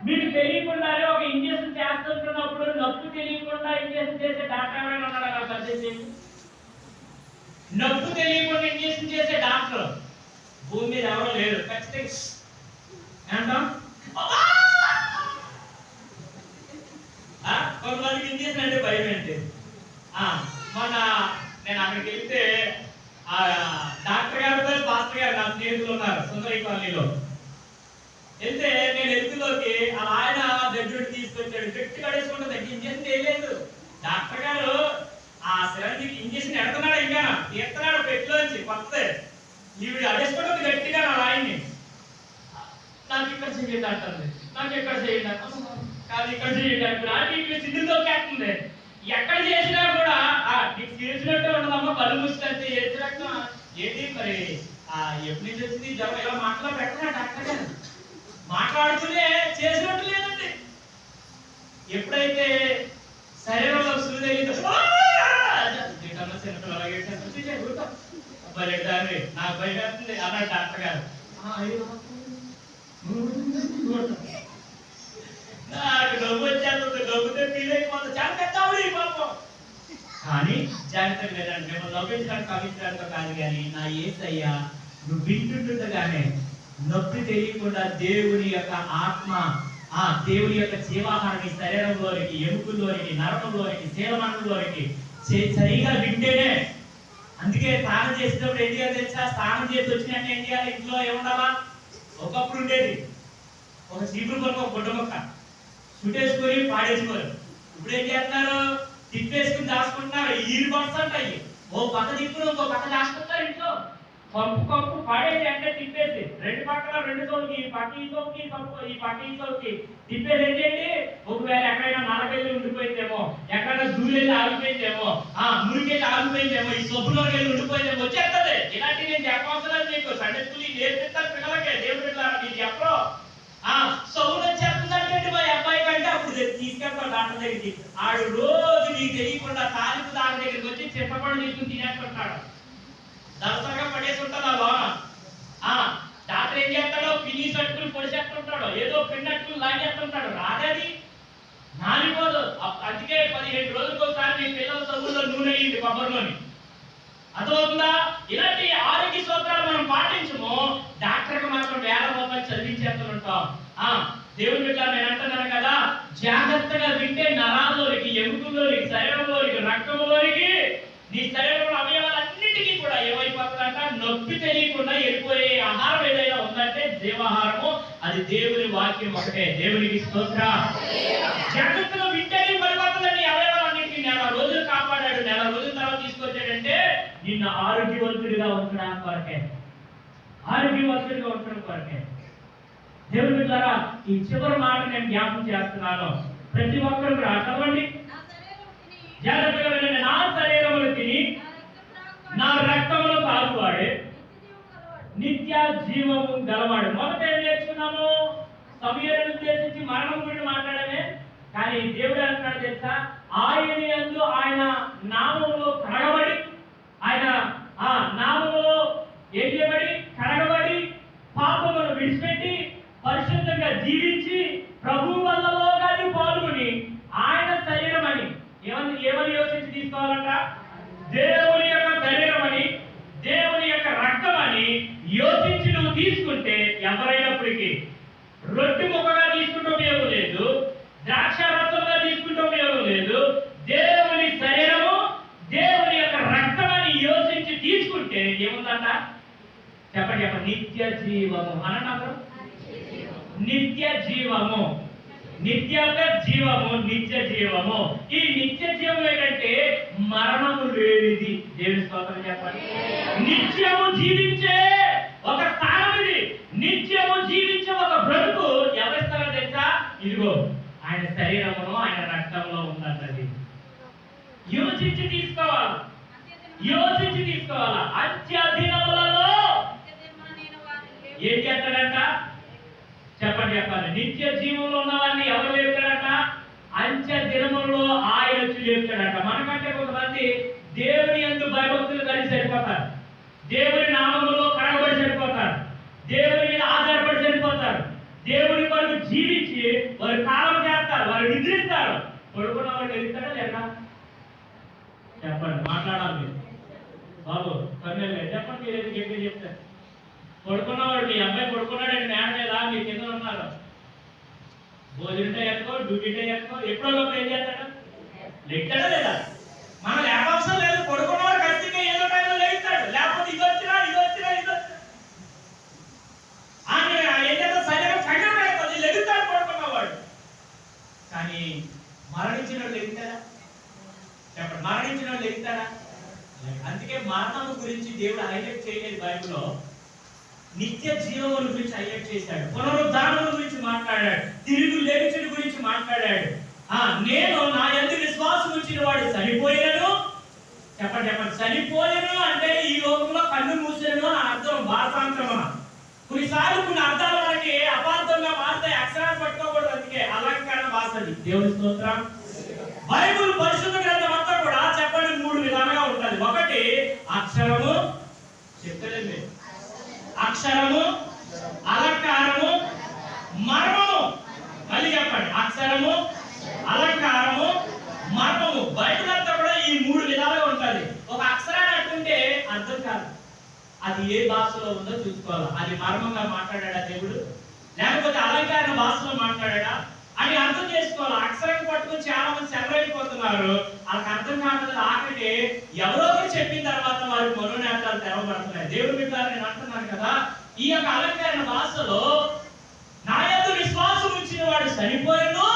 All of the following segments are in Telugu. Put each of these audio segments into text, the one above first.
మీకు తెలియకుండానే ఒక ఇంజక్షన్ చేస్తున్నప్పుడు నొప్పి తెలియకుండా ఇంజక్షన్ చేసే డాక్టర్ ఎవరైనా ఉన్నాడా నాకు పరిచయం నొప్పి తెలియకుండా ఇంజక్షన్ చేసే డాక్టర్? భూమి మీద ఎవరో లేరు. ఖచ్చితంగా ఏమంటాం? కొంతమందికి ఇంజక్షన్ అంటే భయం ఏంటి? ఆ, మొన్న నేను అక్కడికి వెళ్తే ఆ డాక్టర్ గారు పాస్టర్ గారు నా స్నేహితులు ఉన్నారు సుందరి కాలనీలో. వెళ్తే నేను ఎత్తులోకి అలా ఆయన దగ్గర తీసుకొచ్చాడు. గట్టి కడేసుకుంటే తగ్గించి ఇంజక్షన్ వేయలేదు డాక్టర్ గారు ఆ సిరంజికి ఇంజక్షన్ ఎడుతున్నాడు ఇంకా ఎత్తనాడు పెట్టిలోంచి కొత్తది ఈవిడ అడేసుకుంటుంది గట్టిగా నా ఆయన్ని నాకు ఇక్కడ చేయండి అంటుంది నాకు ఇక్కడ చేయండి అంటుంది. కాదు ఇక్కడ చేయండి అంటుంది అది ఇక్కడ సింధుతో కేస్తుంది ఎక్కడ చేసినా కూడా ఆ నీకు చేసినట్టే ఉండదమ్మా కళ్ళు మూసినంతే చేసినట్టు ఏంటి మరి ఆ ఎప్పటి నుంచి వచ్చింది జ్వరం ఇలా మాటలో పెట్టరా డాక్టర్ గారు మాట్లాడుతూనే చేసినట్టు లేదండి ఎప్పుడైతే శరీరంలో సులు తెలియదు దాన్ని నాకు భయం వేస్తుంది అన్నాడు డాక్టర్ గారు "ఆ, అయ్యో. నాకు డబ్బు వచ్చేస్తుంది నవ్వుతే ఫీల్ అయిపోతుంది చాలా పెద్ద పాపం. కానీ జాగ్రత్తగా లేదండి మిమ్మల్ని నవ్వించడానికి కవించడానికి కాదు కానీ నా ఏసయ్యా నువ్వు వింటుండగానే నొప్పి తెలియకుండా దేవుని యొక్క ఆత్మ ఆ దేవుని యొక్క జీవాహారాన్ని శరీరంలోనికి ఎముకల్లోనికి నరకంలోనికి శీలమణంలోనికి సరిగా వింటేనే అందుకే స్నానం చేసేటప్పుడు ఏం చేయాలి తెలుసా? స్నానం చేసి వచ్చినట్టు ఏం చేయాలి? ఇంట్లో ఏముండాలా? ఒకప్పుడు ఉండేది. ఒక చీపురు కొరకు ఒక గుడ్డ మొక్క. చుట్టేసుకొని పాడేసుకోరు ఇప్పుడు ఏం చేస్తున్నారు? తిప్పేసుకుని దాచుకుంటున్నారు. ఈ పర్సెంట్ అయ్యి ఓ పక్క తిప్పులు ఇంకో పక్క దాచుకుంటారు ఇంట్లో. పంపు కంపు పాడేది అంటే తిప్పేసి. రెండు పక్కల రెండు సోకి ఈ పక్క ఈ సోకి పంపు ఈ పక్క ఈ సోకి తిప్పేసి ఏం ఒకవేళ ఎక్కడైనా నలకెళ్ళి ఉండిపోయిందేమో ఎక్కడైనా దూరెళ్ళి ఆగిపోయిందేమో ఆ మురికెళ్ళి ఆగిపోయిందేమో ఈ సొబ్బులోకి వెళ్ళి ఉండిపోయిందేమో వచ్చేస్తుంది ఇలాంటి నేను చెప్పవసరం మీకు సండే స్కూల్ నేర్పిస్తారు పిల్లలకే. దేవుడు పిల్లలు మీరు చెప్పరు. ఆ సౌండ్ వచ్చేస్తుందంటే మా అబ్బాయి కంటే అప్పుడు తీసుకెళ్తాడు డాక్టర్ దగ్గరికి. ఆడు రోజు నీకు తెలియకుండా తాలింపు దాని దగ్గరికి వచ్చి చెప్పకుండా తీసుకుని తినేస్తుంటాడు. దళసగా పడేసి ఉంటాడు ఆ ఆ డాక్టర్ ఏం చేస్తాడో? పినీస్ అట్టుకుని పొడిచేస్తుంటాడు. ఏదో పిన్నట్టుకుని లాగేస్తుంటాడు. రాదది? నానిపోదు. అందుకే పదిహేడు రోజులకు ఒకసారి మీ పిల్లల సబ్బుల్లో నూనె అయ్యింది కొబ్బరిలోని. అర్థమవుతుందా? ఇలాంటి ఆరోగ్య సూత్రాలు మనం పాటించము. డాక్టర్కి మాత్రం వేల రూపాయలు చదివించేస్తుంటాం ఆ దేవుడి బిడ్డ నేను అంటున్నాను కదా జాగ్రత్తగా వింటే నరాల్లోనికి ఎముకల్లోనికి శరీరంలోనికి రక్తంలోనికి నీ శరీరంలో గుర్తు తెలియకుండా వెళ్ళిపోయే ఆహారం ఏదైనా ఉందంటే దేవాహారము అది దేవుని వాక్యం ఒకటే. దేవునికి స్తోత్ర. జాగ్రత్తగా వింటేనే పడిపోతుందండి అవయవాలన్నింటినీ నెల రోజులు కాపాడాడు. నెల రోజుల తర్వాత తీసుకొచ్చాడంటే నిన్ను ఆరోగ్యవంతుడిగా ఉంచడానికి కొరకే. ఆరోగ్యవంతుడిగా ఉంచడం కొరకే. దేవుని ద్వారా ఈ చివరి మాట నేను జ్ఞాపకం చేస్తున్నాను. ప్రతి ఒక్కరు కూడా చదవండి. జాగ్రత్తగా వెళ్ళండి నా శరీరములు తిని నా రక్తంలో పాల్పాడే నిత్య జీవము గలవాడు. మొదట ఏం నేర్చుకున్నాము? సమయాన్ని ఉద్దేశించి మరణం గురించి మాట్లాడమే. కానీ దేవుడు అంటున్నాడు తెలుసా? ఆయన ఎందు ఆయన నామంలో కడగబడి ఆయన ఆ నామంలో ఏం చేయబడి కడగబడి పాపమును విడిచిపెట్టి పరిశుద్ధంగా జీవించి ప్రభు వల్లలో కానీ పాల్గొని ఆయన శరీరం అని ఏమని ఏమని యోచించి తీసుకోవాలంట దేవుని యొక్క శరీరం అని దేవుని యొక్క రక్తం అని యోచించి నువ్వు తీసుకుంటే ఎవరైనప్పటికీ రొట్టె ముక్కగా తీసుకుంటే ఉపయోగం లేదు ద్రాక్ష రసంగా తీసుకుంటే ఉపయోగం లేదు దేవుని శరీరము దేవుని యొక్క రక్తం అని యోచించి తీసుకుంటే ఏముందంట చెప్పండి చెప్పండి నిత్య జీవము అన్నారు నిత్య జీవము. నిత్య జీవము నిత్య జీవము. ఈ నిత్య జీవం ఏంటంటే మరణము లేనిది. దేవుని స్తోత్రం చెప్పండి. నిత్యము జీవించే ఒక స్థానం ఇది నిత్యము జీవించే ఒక బ్రతుకు ఎవరిస్తారో తెలుసా ఇదిగో ఆయన శరీరమును ఆయన రక్తంలో ఉందన్నది యోచించి తీసుకోవాలి యోచించి తీసుకోవాలా అత్యధినములలో నిత్యదినమున నేను వారిని ఏం లేపు- చేస్తాడంట చెప్పండి చెప్పండి నిత్య జీవంలో ఉన్నవాడిని ఎవరు లేపుతాడంట అంత్య దినములో ఆయన వచ్చి లేపుతాడంట మనకంటే కొంతమంది దేవుని ఎందు భయభక్తులు కలిసి సరిపోతారు దేవుని నామములో కడగబడి సరిపోతారు దేవుని మీద ఆధారపడి సరిపోతారు దేవుని కొరకు జీవించి వారు కాలం చేస్తారు వారు నిద్రిస్తారు. పడుకున్న వాడు ఎదుగుతాడా లేక చెప్పండి మాట్లాడాలి బాబు కన్నెలే చెప్పండి మీరు ఎందుకు గట్టిగా చెప్తారు? పడుకున్నవాడు మీ అబ్బాయి పడుకున్నాడండి మేడ లేదా మీ కింద ఉన్నారు? భోజనం ఎక్కువ డ్యూటీ ఎక్కువ ఎప్పుడో లోపు ఏం చేస్తాడు? లెక్తాడా లేదా? మనం లేపవసరం లేదు పడుకున్నవాడు ఖచ్చితంగా ఏదో టైంలో లేస్తాడు లేకపోతే ఇది వచ్చినా ఇది వచ్చినా ఇది వచ్చినా ఆమె ఏం చేస్తా శరీరం సంగం అయిపోతుంది లెగుతాడు పడుకున్నవాడు కానీ మరణించిన వాళ్ళు ఎగుతారా? చెప్పండి మరణించిన వాళ్ళు ఎగుతారా? అందుకే మరణం గురించి దేవుడు హైలైట్ చేయలేదు బైబిల్లో. నిత్య జీవముల గురించి హైలైట్ చేశాడు. పునరుద్ధానం గురించి మాట్లాడాడు. తిరుగు లేచిన గురించి మాట్లాడాడు. ఆ నేను నా ఎందు విశ్వాసం ఉంచిన వాడు చనిపోయాను చెప్పండి చెప్పండి. చనిపోయాను అంటే ఈ లోకంలో కన్ను మూసాను అని అర్థం భాషాంతరమా కొన్నిసార్లు కొన్ని అర్థాలు మనకి అపార్థంగా మారుతాయి అక్షరాలు పట్టుకోకూడదు అందుకే అలంకరణ భాష దేవుని స్తోత్రం. బైబుల్ పరిశుద్ధ గ్రంథం అంతా కూడా చెప్పండి మూడు విధాలుగా ఉంటుంది. ఒకటి అక్షరము చెప్పలేదు అక్షరము అలంకారము మర్మము మళ్ళీ చెప్పండి అక్షరము అలంకారము మర్మము బైబిల్ అంతా కూడా ఈ మూడు విధాలుగా ఉంటది ఒక అక్షరాన్ని అంటుంటే అర్థం కాదు అది ఏ భాషలో ఉందో చూసుకోవాలి. అది మర్మంగా మాట్లాడా దేవుడు? లేకపోతే అలంకారణ భాషలో మాట్లాడా అని అర్థం చేసుకోవాలి. అక్షరం పట్టుకుని చాలా మంది సెలవైపోతున్నారు వాళ్ళకి అర్థం కాదు ఆఖరికి ఎవరో ఒకరు చెప్పిన తర్వాత వారి మనోనేత్రాలు తెరవబడుతున్నాయి. దేవుడు మీకు నేను అంటున్నాను కదా ఈ యొక్క అలంకరణ భాషలో నా యొక్క విశ్వాసం ఉంచిన వాడు చనిపోయాను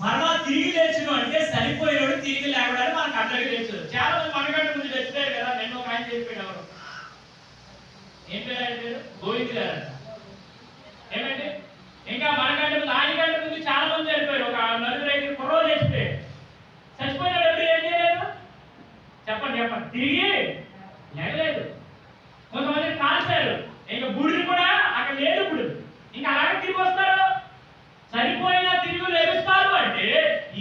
మరలా తిరిగి లేచును అంటే చనిపోయినాడు తిరిగి లేవడానికి మనకు అందరికీ తెలుసు చాలా మంది చచ్చిపోయారు కదా నేను ఒక ఆయన చెప్పాడు ఎవరు ఏం పేరు ఆయన పేరు గోవింద్ గారు అంట. ఏమండి ఇంకా మనకంటే ముందు ఆయన కంటే ముందు చాలా మంది చనిపోయారు ఒక నలుగురు ఐదు కుర్రోలు చచ్చిపోయారు చచ్చిపోయిన ఎవరు ఏం చేయలేదు చెప్పండి చెప్పండి తిరిగి లేగలేదు కొంతమంది కాల్చారు ఇంకా బుడిని కూడా అక్కడ లేదు ఇప్పుడు ఇంకా అలాగే తిరిగి వస్తారు చనిపోయిన తిరిగి లెగుస్తారు అంటే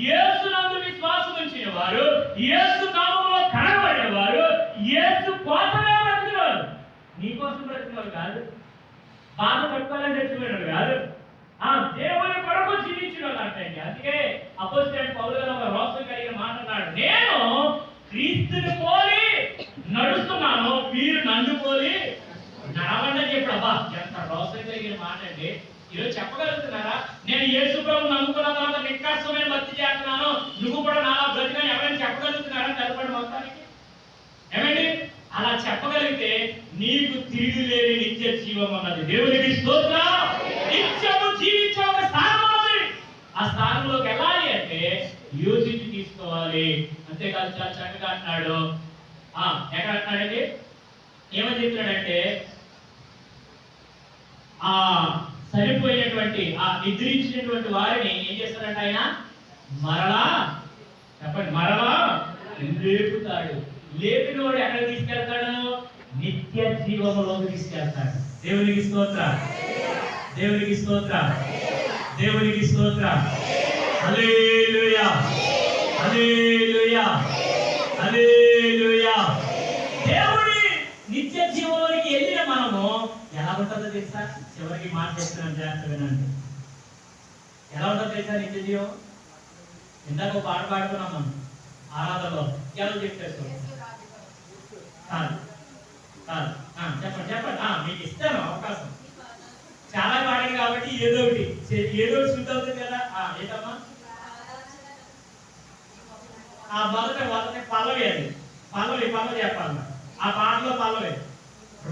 యేసు నందు విశ్వాసం ఉంచిన వారు యేసు నామములో కనబడేవారు యేసు కోసమే బ్రతికినవారు నీ కోసం బ్రతికినవారు కాదు బాధ పట్టుకోవాలని తెచ్చిపోయినాడు కాదు ఆ దేవుని కొరకు జీవించిన వాళ్ళు అంటే అందుకే అపోజిట్ పౌరు ఒక రోషం కలిగిన మాట్లాడు నేను క్రీస్తుని పోలి నడుస్తున్నాను మీరు నన్ను పోలి నడవండి అని చెప్పాడు. అబ్బా ఎంత రోషం కలిగిన మాట అండి. ఈరోజు చెప్పగలుగుతున్నారా? నేను యేసు ప్రభు నమ్ముకున్న తర్వాత నిష్కాసమైన భక్తి చేస్తున్నాను. నువ్వు కూడా నాలా బ్రతికని ఎవరైనా చెప్పగలుగుతున్నారా తదుపడి మొత్తానికి? ఏమండి? అలా చెప్పగలిగితే నీకు తిరిగి లేని నిత్య జీవం అన్నది దేవునికి స్తోత్రం. ఆ స్థానంలోకి వెళ్ళాలి అంటే యోచించి తీసుకోవాలి. అంతేకాదు చాలా చక్కగా అంటున్నాడు ఆ ఎక్కడ అంటున్నాడండి ఏమని చెప్తున్నాడంటే ఆ సరిపోయినటువంటి ఆ నిద్రించినటువంటి వారిని ఏం చేస్తాడంట ఆయన? మరలా చెప్పండి మరలా లేపుతాడు. లేపిన వాడు ఎక్కడ తీసుకెళ్తాడు? నిత్య జీవంలోకి తీసుకెళ్తాడు. దేవునికి స్తోత్ర. దేవునికి స్తోత్ర. దేవునికి స్తోత్ర హల్లెలూయా. హల్లెలూయా. హల్లెలూయా. దేవుడి నిత్య జీవంలోకి వెళ్ళిన మనము ఎలా ఉంటుందో తెలుసా? చివరికి మాట చెప్తున్నాను జాగ్రత్త వినండి. ఎలా ఉంటుందో తెలుసా నిత్య జీవం ఇందాక పాట పాడుకున్నాం మనం ఆరాధనలో. ఎలా చెప్పేస్తాం చెప్పండి చెప్పండి. ఆ, మీకు ఇస్తాను అవకాశం. చాలా పాడారు కాబట్టి ఏదో ఒకటి. ఏదో ఒకటి శుద్ధి అవుతుంది కదా. ఆ, ఏంటమ్మా? ఆ మొదట మొదట పల్లవి అది. పల్లవి పల్లవి చెప్పాలి ఆ పాటలో పల్లవి.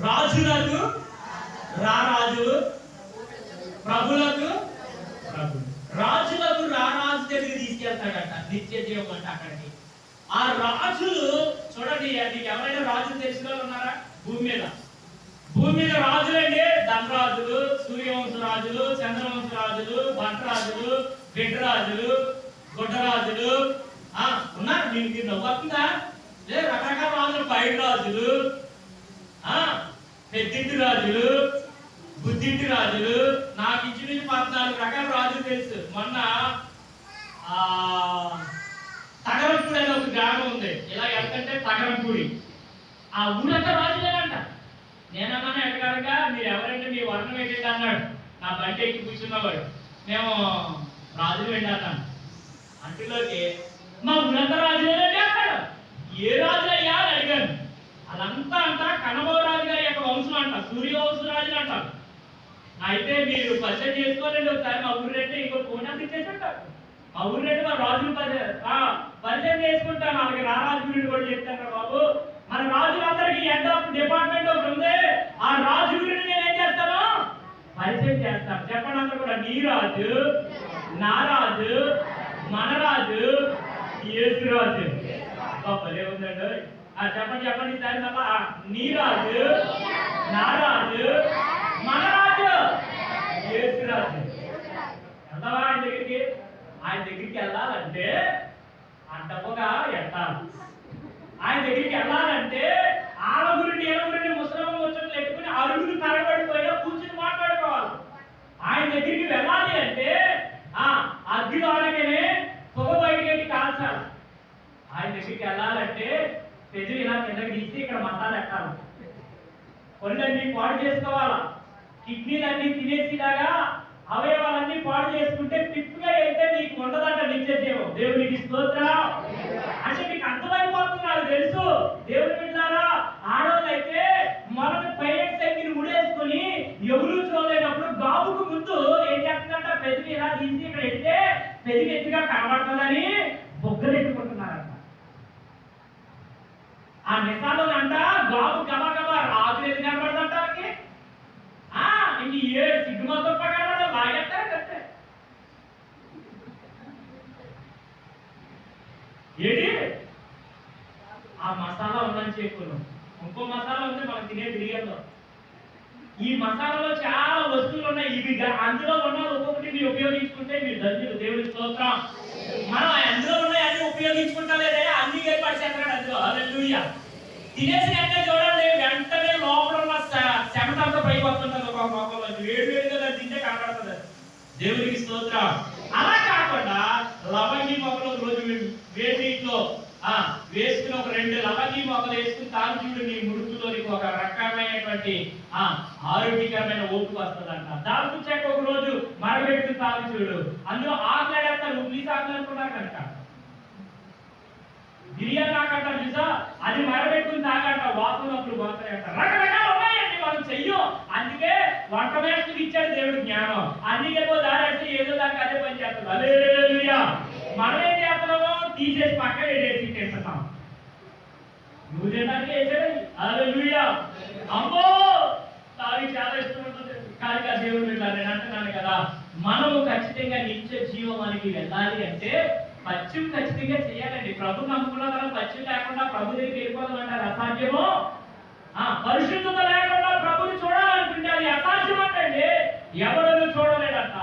రాజులకు రారాజు ప్రభులకు ప్రభు రాజులకు రారాజు దగ్గరికి తీసుకెళ్తాడట. నిత్య జీవం అంటే అక్కడికి. ఆ రాజులు చూడండి అది ఎవరైనా రాజులు తెలిసిన వాళ్ళు ఉన్నారా? భూమి మీద. భూమి మీద రాజులండి. ధనరాజులు సూర్యవంశ రాజులు చంద్రవంశ రాజులు భట్టరాజులు బిడ్డరాజులు గుడ్డరాజులు. ఆ ఉన్నారు. దీనికి నవ్వుతుందా లేదు రకరకాల రాజులు. పైడి రాజులు ఆ పెద్దింటి రాజులు బుద్ధింటి రాజులు నాకు ఇంచుమించు పద్నాలుగు రకాల రాజులు తెలుసు. మొన్న ఆ తగరంపూడి అనే ఒక గ్రామం ఉంది. ఇలా ఎంతంటే తగరంపూడి. ఆ ఊరంతా రాజులేనంట. నేనన్నాను ఎక్కడగా మీరు ఎవరంటే మీ వర్ణం ఏంటంటే అన్నాడు నా బండి ఎక్కి కూర్చున్నవాడు మేము రాజులు వెళ్ళాను అంటులోకి మా ఉన్నత రాజులేనండి అన్నాడు ఏ రాజు అయ్యా? అని అడిగాను. అదంతా అంతా కనబోరాజు గారి యొక్క వంశం అంట సూర్యవంశ రాజులు అంటారు. అయితే మీరు పరిచయం చేసుకోలేండి ఒకసారి మా ఊరు రెడ్డి ఇంకో ఫోన్ నెంబర్ ఇచ్చేసారు మా ఊరు రెడ్డి మా రాజులు పరిచయం ఆ, పరిచయం చేసుకుంటాను అలాగే రారాజు గురించి కూడా చెప్తాను బాబు. మన రాజులందరికీ హెడ్ ఆఫ్ డిపార్ట్మెంట్ ఒకటి ఉంది. ఆ రాజు గురించి నేను ఏం చేస్తాను? పరిచయం చేస్తాను. చెప్పండి అందరూ కూడా. నీ రాజు నా రాజు మన రాజు యేసు రాజు. భలే ఉందండి ఆ, చెప్పండి చెప్పండి ఈసారి ఆ, నీ రాజు నా రాజు మన రాజు యేసు రాజు. వెళ్దామా ఆయన దగ్గరికి? ఆయన దగ్గరికి వెళ్ళాలంటే అడ్డముగా ఎట్టాలి ఆయన దగ్గరికి వెళ్ళాలంటే ఆల గురించి ఏల గురించి ముసలమ్మ వచ్చి పెట్టుకుని అరుగులు తరబడిపోయినా కూర్చుని మాట్లాడుకోవాలి. ఆయన దగ్గరికి వెళ్ళాలి అంటే ఆ అగ్గి వాడకనే పొగ బయటికి కాల్చాలి. ఆయన దగ్గరికి వెళ్ళాలంటే పెదవి ఇలా కిందకి తీసి ఇక్కడ మసాలా ఎక్కాలి కొళ్ళన్నీ పాడు చేసుకోవాలా? కిడ్నీలన్నీ తినేసిలాగా అవయవాలన్నీ పాడు చేసుకుంటే పిప్పుగా వెళ్తే నీకు ఉండదంట నిత్య జీవం దేవునికి స్తోత్రం అంటే మీకు అర్థమైపోతుంది నాకు తెలుసు దేవుని బిడ్డారా ఆడవాళ్ళు అయితే మొదటి పైలట్ సైకిల్ ముడేసుకొని ఎవరు చూడలేనప్పుడు బాబుకు ముందు ఏం చేస్తుందంట పెదిగి ఇలా తీసి ఇక్కడ ఎడితే పెదిగి ఎత్తుగా కనబడుతుందని బొగ్గలు ఎట్టుకుంటున్నారంట ఆ నిసాలో అంట గాబు గబా గబా రాజు ఎది కనబడదంట వాళ్ళకి ఆ ఇంక ఏ సిగ్గుమతో కనబడదు లాగేస్తారు కట్టే ఏంటి ఆ మసాలా ఉందని చెప్పును ఇంకో మసాలా ఉంది మనం తినే బిర్యానీలో ఈ మసాలాలో చాలా వస్తువులు ఉన్నాయి. ఇవి అందులో ఉన్న ఒక్కొక్కటి మీరు ఉపయోగించుకుంటే మీరు ధన్యులు. దేవుడి స్తోత్రం. మనం అందులో ఉన్నాయి అన్ని ఉపయోగించుకుంటా లేదే అన్ని ఏర్పాటు చేస్తాడు అందులో. హల్లెలూయా తినేసి వెంటనే చూడండి వెంటనే లోపల ఉన్న శ- చెమటంతా పైకి వస్తుంటుంది ఒక మొక్కలో. వేడి వేడిగా తింటే కనపడుతుంది దేవుడికి స్తోత్రం. అలా కాకుండా లవంగి మొక్కలు రోజు వే- వేడి నీటిలో వేసుకుని ఒక రెండు లవంగి మొక్కలు వేసుకుని తాగు చూడు నీ ముడుకులో నీకు ఒక రకమైనటువంటి ఆ ఆరోగ్యకరమైన ఓపు వస్తుందంట. దాని చూచాక ఒక రోజు మరబెట్టుకుని తాగు చూడు. అందులో ఆకలేడేస్తారు ప్లీజ్ ఆకలేనుకున్నారు బిర్యానీ నాకంట చూసా అది మరబెట్టుకుని తాగంట వాసనప్పుడు వాసన రకరకాలు ఉన్నాయండి మనం చెయ్యం. అందుకే వంట మేస్త్రికి ఇచ్చాడు దేవుడు జ్ఞానం. అందుకే పో దారేస్తే ఏదో దాకా అదే పని చేస్తుంది అదే మనం తీసేసి పక్కన వేసి తింటున్నాం నువ్వు చేయడానికి వేసాడు అలెలుయా అమ్మో! తాగి చాలా ఇష్టం ఉంటుంది కానీ ఆ దేవుడు ఇట్లా నేను అంటున్నాను కదా మనము ఖచ్చితంగా నిత్య జీవమానికి వెళ్ళాలి అంటే పశ్చిమ ఖచ్చితంగా చేయాలండి. ప్రభు నమ్ముకున్న కదా పశ్చిమ లేకుండా ప్రభు దగ్గరికి వెళ్ళిపోదాం అంటారు అసాధ్యము? ఆ పరిశుద్ధత లేకుండా ప్రభుని చూడాలనుకుంటే అది అసాధ్యం అంటండి ఎవడను చూడలేడంట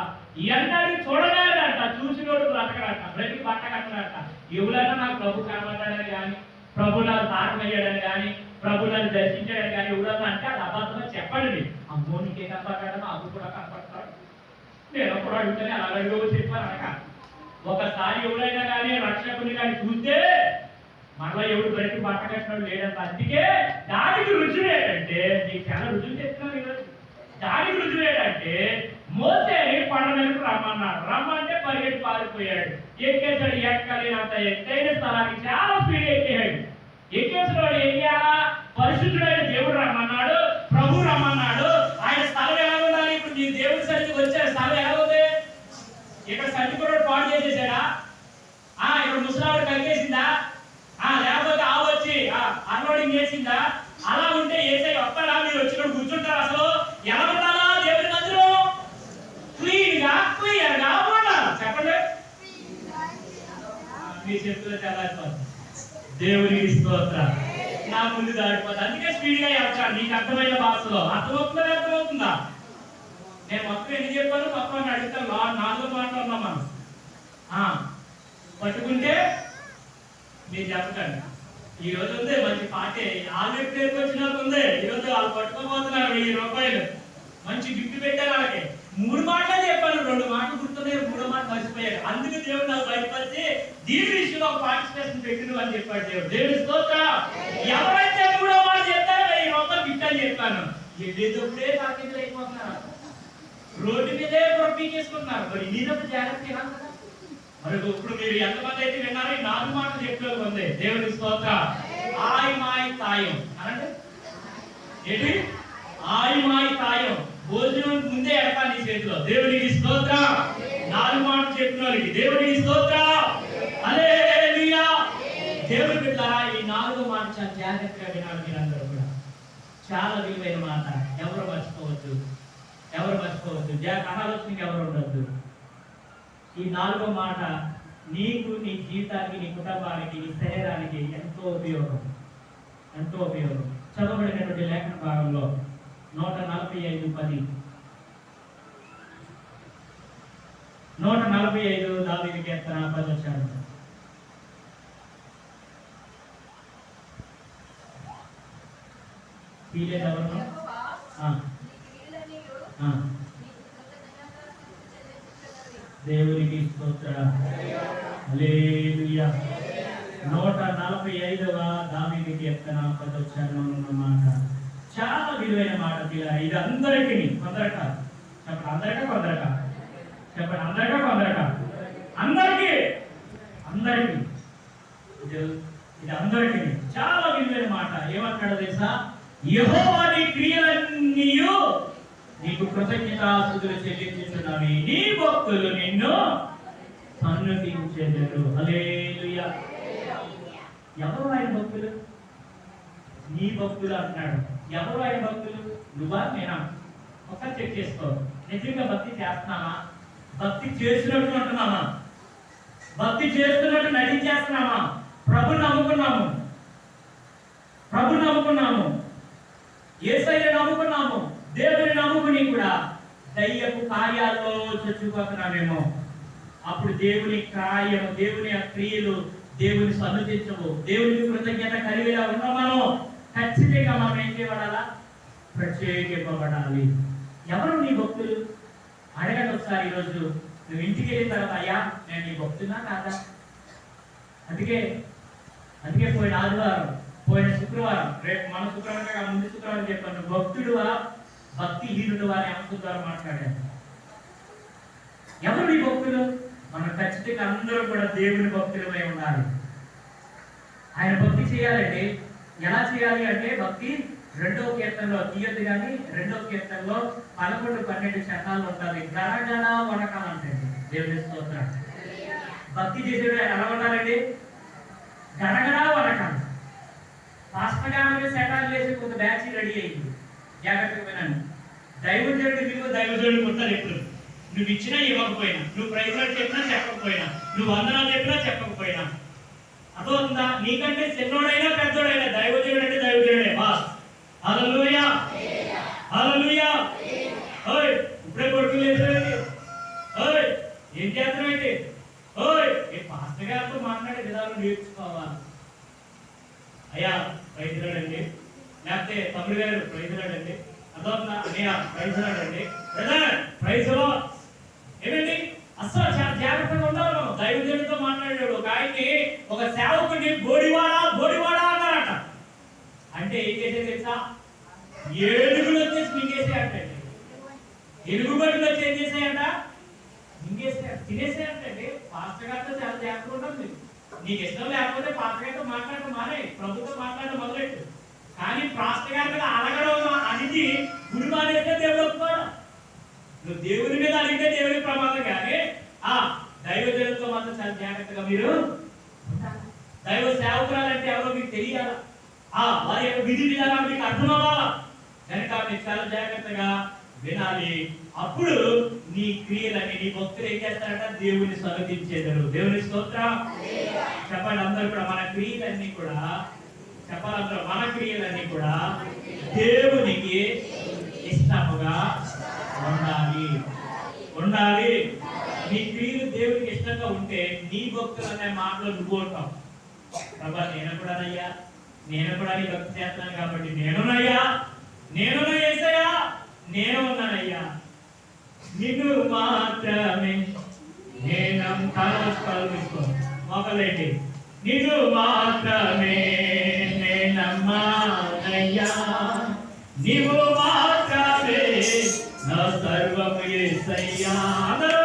ఎంత చూడలేడంట చూసినోడు బ్రతకడంట బ్రతికి బట్ట కట్టడంట ఎవరైనా నాకు ప్రభు కనబడ్డాడని కానీ ప్రభు నాకు తారమయ్యాడని కానీ ప్రభు నన్ను దర్శించాడని కానీ ఎవరన్నా అంటే అది అబద్ధంగా చెప్పండి అమ్మో నీకే కనపడతాడో అప్పు కూడా కనపడతాడు నేను అప్పుడు అడుగుతానే అలా అడుగు చెప్పాను అనక ఒకసారి ఎవడైనా కానీ రక్షకుని కానీ చూస్తే మరలా ఎవడు బ్రతికి బట్ట కట్టినాడు లేడంత. అందుకే దానికి రుజువు ఏంటంటే నీకు చాలా రుజువు చెప్తున్నాను ఈరోజు. దానికి రుజువు ఏంటంటే మోసేని కొండ మీదకు రమ్మన్నాడు రమ్మంటే పరిగెట్టి పారిపోయాడు. ఎక్కేసాడు ఎక్కలేనంత ఎత్తైన స్థలానికి చాలా స్పీడ్ ఎక్కేయాడు ఎక్కేసిన వాడు ఏం చేయాలా? పరిశుద్ధుడైన దేవుడు రమ్మన్నాడు ప్రభు రమ్మన్నాడు. ఆయన స్థలం ఎలా ఉండాలి? ఇప్పుడు నీ దేవుడి సన్నిధికి వచ్చే స్థలం ఎలా ఉంది? ఇక్కడ సర్టిఫికెట్ పాడు చేసేసాడా? ఆ ఇక్కడ ముసలాడు కలిగేసిందా? ఆ లేకపోతే ఆ వచ్చి అన్లోడింగ్ చేసిందా? అలా ఉంటే ఏసై వస్తాడా మీరు వచ్చి ఇక్కడ కూర్చుంటారు అసలు? ఎలా ఉండాలా దేవుడి మందిరం? క్లీన్గా క్లియర్గా ఉండాలి? చెప్పండి. మీ చేతుల్లో తెల్లారిపోతుంది దేవుడికి స్తోత్ర నా ముందు దాడిపోతుంది అందుకే స్పీడ్గా వెళ్తాను నీకు అర్థమైన భాషలో. అర్థమవుతుందా అర్థమవుతుందా? నేను మొత్తం ఎన్ని చెప్పాను? మొత్తం అని అడుగుతాను నాలుగు మాట్లాడుతున్నాం మనం. ఆ, పట్టుకుంటే మీరు చెప్పకండి. ఈ రోజు ఉంది మంచి పాటే. ఆల్రెడీ పేరుకి వచ్చిన ఉంది. ఈ రోజు వాళ్ళు పట్టుకోబోతున్నారు వెయ్యి రూపాయలు. మంచి గిఫ్ట్ పెట్టారు వాళ్ళకి. మూడు మాటలే చెప్పాను రెండు మాటలు గుర్తున్నాయి మూడో మాట మర్చిపోయారు అందుకే దేవుడు నాకు బయటపరిచి దీని విషయంలో ఒక పార్టిసిపేషన్ పెట్టిన అని చెప్పాడు దేవుడు. దేవుడి స్తోత్రం. ఎవరైతే మూడో మాట చెప్తారో రూపాయలు గిఫ్ట్ అని చెప్పాను. వెళ్ళేటప్పుడే తాకిందులు అయిపోతున్నారు రోడ్డు మీదే ప్రొప్పి పీకేసుకుంటున్నారు మరి మీరంతా జాగ్రత్త కదా. మరి ఇప్పుడు మీరు ఎంతమంది అయితే విన్నారో ఈ నాలుగు మాటలు చెప్పే ఉంది దేవుని స్తోత్ర. ఆయ్ మాయ్ తాయం అనండి. ఏంటి? ఆయ్ మాయ్ తాయం. భోజనం ముందే ఎడతా నీ చేతిలో. దేవునికి స్తోత్ర. నాలుగు మాటలు చెప్తున్నారు. వాళ్ళకి స్తోత్ర. హల్లెలూయా. దేవుని బిడ్డలారా ఈ నాలుగు మాట చాలా జాగ్రత్తగా వినాలి మీరందరూ కూడా. చాలా విలువైన మాట. ఎవరు మర్చిపోవద్దు. ఎవరు మర్చిపోవద్దు. అనాలోచనకి ఎవరు ఉండొద్దు. ఈ నాలుగో మాట నీకు నీ జీవితానికి నీ కుటుంబానికి నీ శరీరానికి ఎంతో ఉపయోగం. ఎంతో ఉపయోగం. చదవబడినటువంటి లేఖన భాగంలో నూట నలభై ఐదు పది. నూట నలభై ఐదు దావీది కీర్తన పది వచ్చాడు ఎవరు దేవునికి స్తోత్ర. నూట నలభై ఐదవ దావీది కీర్తన పదొచ్చాను మాట చాలా విలువైన మాట ఇది అందరికీ కొందరట చెప్పండి అందరికీ కొందరట చెప్పండి. అందరికా అందరికా అందరికీ అందరికీ. ఇది అందరికీ. చాలా విలువైన మాట. ఏమంటాడు తెలుసా? యెహోవా క్రియలన్నీ నీకు కృతజ్ఞతాస్తుతులు చెల్లించుచున్నవి నీ భక్తులు నిన్ను సన్నతించెదరు. హల్లెలూయా. ఎవరు ఆయన భక్తులు? నీ భక్తులు అంటున్నాడు. ఎవరు ఆయన భక్తులు? నువ్వా నేనా? ఒకసారి చెక్ చేసుకో. నిజంగా భక్తి చేస్తున్నామా భక్తి చేస్తున్నట్టు అంటున్నామా? భక్తి చేస్తున్నట్టు నటించేస్తున్నామా? ప్రభు నమ్ముకున్నాము. ప్రభు నమ్ముకున్నాము. ఏసయ్య నమ్ముకున్నాము. దేవుని నమ్ముకుని కూడా దయ్యపు కార్యాల్లో చచ్చిపోతున్నామేమో. అప్పుడు దేవుని కార్యము దేవుని ఆ క్రియలు దేవుని సన్నిధించవు దేవునికి కృతజ్ఞత కలిగేలా ఉన్న మనం ఖచ్చితంగా మనం ఏం చేయబడాలా? ప్రత్యేకింపబడాలి. ఎవరు నీ భక్తులు? అడగండి ఒకసారి ఈరోజు. నువ్వు ఇంటికి వెళ్ళిన తర్వాత అయ్యా నేను నీ భక్తున్నా కాదా? అందుకే అందుకే పోయిన ఆదివారం పోయిన శుక్రవారం రేపు మన శుక్రవారం కాక ముందు శుక్రవారం చెప్పాను. భక్తుడువా భక్తి హీనుడు అని అంశం ద్వారా మాట్లాడాను ఎవరు నీ భక్తులు? మనం ఖచ్చితంగా అందరూ కూడా దేవుని భక్తులమై ఉండాలి ఆయన భక్తి చేయాలంటే ఎలా చేయాలి అంటే భక్తి రెండో కీర్తనలో తీయదు కానీ రెండో కీర్తనలో పదకొండు పన్నెండు శతాలు ఉంటుంది గణగణ వనకాలు అంటే దేవుని స్తోత్రం. భక్తి చేసేది ఎలా ఉండాలండి గణగణ వనకాలు పాస్టర్ గారి శతాలు వేసి కొంత బ్యాచ్ రెడీ అయింది. జాగ్రత్తగా వినండి. దైవజనుడి విలువ దైవజనుడికి ఉంటుంది ఎప్పుడు. నువ్వు ఇచ్చినా ఇవ్వకపోయినా నువ్వు ప్రైవేట్ చెప్పినా చెప్పకపోయినా నువ్వు వందనాలు చెప్పినా చెప్పకపోయినా. అర్థమవుతుందా నీకంటే చిన్నోడైనా పెద్దోడైనా దైవజనుడు అంటే దైవజనుడే బాస్. హల్లెలూయా. హల్లెలూయా. ఓయ్ ఇప్పుడే కొడుకు లేచారండి ఓయ్ ఏం ఓయ్ ఏ పాస్టర్ గారితో మాట్లాడే విధానం నేర్చుకోవాలి. అయ్యా ప్రైజ్లాడండి లేకపోతే తమ్ముడు గారు ప్రైజ్లాడండి అర్థమవుతుందా అన్నయ్య ప్రైజ్లాడండి బ్రదర్ ప్రైజ్లో ఏమండి? అసలు చాలా జాగ్రత్తగా ఉండాలి మనం. దైవజనుడితో మాట్లాడాడు. ఒక ఆయన్ని ఒక సేవకుడిని బోడివాడా బోడివాడా అంటే ఏం చేసేది తెలుసా? ఏడుగులు వచ్చేసి మింగేసేయంట ఎలుగుబడులు వచ్చి ఏం చేసాయంట మింగేసాయి తినేసాయంటే పాస్టర్ గారితో చాలా జాగ్రత్తగా ఉండాలి మీరు. నీకు ఇష్టం లేకపోతే పాస్టర్ గారితో మాట్లాడటం మానే. ప్రభుత్వం మాట్లాడటం మొదలెట్టు. కానీ పాస్టర్ గారి మీద అడగడం అనేది గుడి మానేస్తే దేవుడు ఒప్పుకోవడం నువ్వు దేవుని మీద అడిగితే దేవుని ప్రమాదం కానీ ఆ దైవజనులతో మాత్రం చాలా జాగ్రత్తగా మీరు దైవ సేవకురాలంటే ఎవరో మీకు తెలియాలా? ఆ వారి యొక్క విధి విధానాలు మీకు అర్థం అవ్వాలా కనుక మీరు చాలా జాగ్రత్తగా వినాలి. అప్పుడు నీ క్రియలని నీ భక్తులు ఏం చేస్తారట? దేవుని స్వాగతించేదారు దేవుని స్తోత్రం? చెప్పండి అందరూ కూడా మన క్రియలన్నీ కూడా చెప్పాలి మన క్రియలన్నీ కూడా దేవునికి ఇష్టముగా ఉండాలి. ఉండాలి. నీ క్రియలు దేవునికి ఇష్టంగా ఉంటే నీ భక్తులు అనే మాటలు నువ్వు ఉంటావు ప్రభా నేను కూడానయ్యా నేను కూడా నీ భక్తి చేస్తాను కాబట్టి నేనునయ్యా నేను ఏసయ్యా నేను ఉన్నానయ్యా నిన్ను మాత్రమే నేనంతా కలుసుకో మొదలైతే నిన్ను మాత్రమే నేనమ్మానయ్యా నీవు మాత్రమే నా సర్వము ఏసయ్యా. అందరూ